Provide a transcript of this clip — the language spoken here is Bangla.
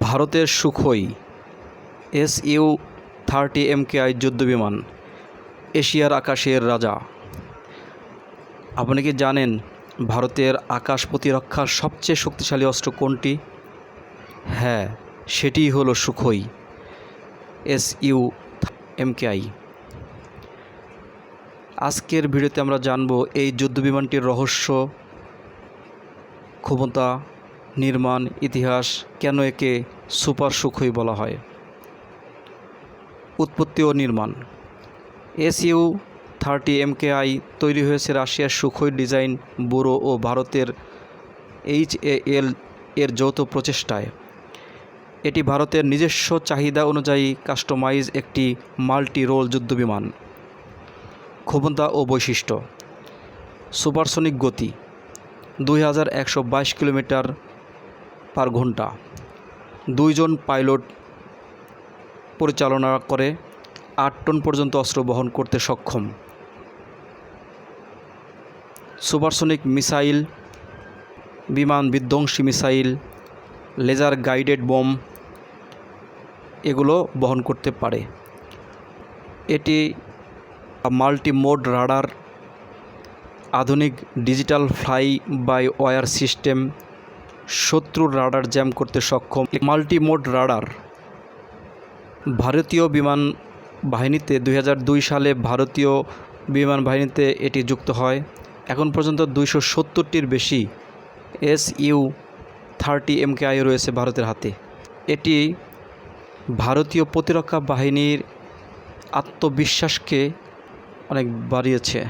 ভারতের Sukhoi. S U thirty MKI যুদ্ধবিমান, এশিয়ার আকাশের রাজা। আপনি কি জানেন ভারতের আকাশ প্রতিরক্ষার সবচেয়ে শক্তিশালী অস্ত্র কোনটি? হ্যাঁ সেটিই হলো সুখোই। এস ইউ এমকেআই আজকের ভিডিওতে আমরা জানব এই যুদ্ধবিমানটির রহস্য ক্ষমতা নির্মাণ, ইতিহাস কেন একে সুপার সুখই বলা হয়? উৎপত্তি ও নির্মাণ। এসইউ থার্টি এমকেআই তৈরি হয়েছে রাশিয়ার সুখই ডিজাইন ব্যুরো ও ভারতের এইচ এল এর যৌথ প্রচেষ্টায়। এটি ভারতের নিজস্ব চাহিদা অনুযায়ী কাস্টমাইজ একটি মাল্টি রোল যুদ্ধবিমান। ক্ষমতা ও বৈশিষ্ট্য। সুপারসনিক গতি। দুই হাজার একশো বাইশ কিলোমিটার পার ঘণ্টা। দুইজন পাইলট পরিচালনা করে আট টন পর্যন্ত অস্ত্র বহন করতে সক্ষম। সুপারসনিক মিসাইল, বিমান বিধ্বংসী মিসাইল, লেজার গাইডেড বম এগুলো বহন করতে পারে। এটি মাল্টি মোড রাডার, আধুনিক digital fly by wire system শত্রুর রাডার জ্যাম করতে সক্ষম মাল্টি মোড রাডার। ভারতীয় বিমান বাহিনীতে দু হাজার দুই সালে ভারতীয় বিমান বাহিনীতে এটি যুক্ত হয়। এখন পর্যন্ত দুইশো সত্তরটির বেশি এস ইউ থার্টি এমকেআই রয়েছে ভারতের হাতে। এটি ভারতীয় প্রতিরক্ষা বাহিনীর আত্মবিশ্বাসকে অনেক বাড়িয়েছে।